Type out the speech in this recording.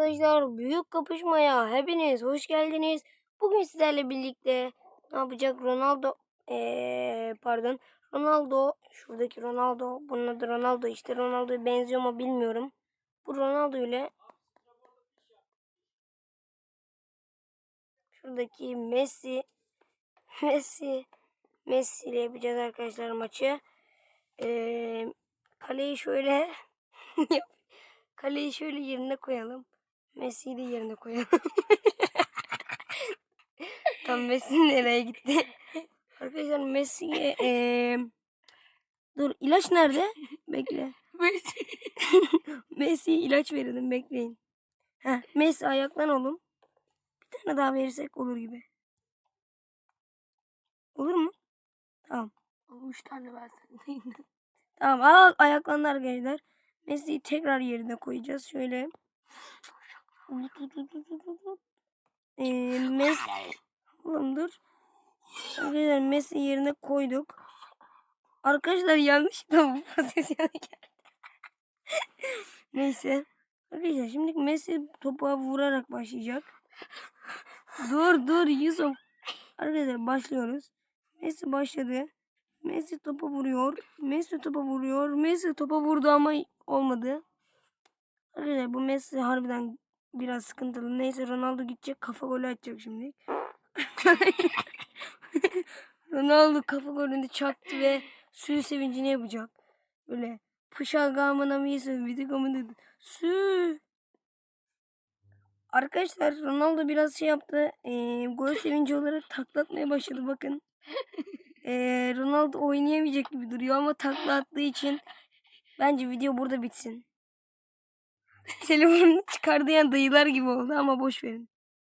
arkadaşlar büyük kapışmaya hepiniz hoş geldiniz. Bugün sizlerle birlikte ne yapacak Ronaldo eee, pardon Ronaldo şuradaki Ronaldo bunun adı Ronaldo işte Ronaldo'ya benziyor mu bilmiyorum. Bu Ronaldo ile şuradaki Messi Messi Messi ile yapacağız arkadaşlar maçı. Eee kaleyi şöyle Kaleyi şöyle yerine koyalım. Messi'yi de yerine koyalım. Tam Messi nereye gitti? Arkadaşlar Messi'ye eee dur ilaç nerede? Bekle. Messi'ye ilaç verelim bekleyin. Heh, Messi ayaklan oğlum. Bir tane daha verirsek olur gibi. Olur mu? Tamam. Üç tane versen. Tamam al ayaklandı arkadaşlar. Messi'yi tekrar yerine koyacağız. Şöyle. Ee, Messi. Oğlum dur. Arkadaşlar Messi yerine koyduk. Arkadaşlar yanlışlıkla bu pozisyona geldi. Neyse. Arkadaşlar şimdi Messi topa vurarak başlayacak. Dur dur Yusuf. Arkadaşlar başlıyoruz. Messi başladı. Messi topa vuruyor. Messi topa vuruyor. Messi topa vurdu ama olmadı. Arkadaşlar bu Messi harbiden biraz sıkıntılı. Neyse Ronaldo gidecek kafa golü atacak şimdi. Ronaldo kafa golünü çaktı ve suyu sevincini yapacak. Böyle pışagamına mı yesin dedi. Su. Arkadaşlar Ronaldo biraz şey yaptı. Ee, gol sevinci olarak taklatmaya başladı bakın. Ee, Ronaldo oynayamayacak gibi duruyor ama takla attığı için bence video burada bitsin. Telefonunu çıkardı yani dayılar gibi oldu ama boş verin.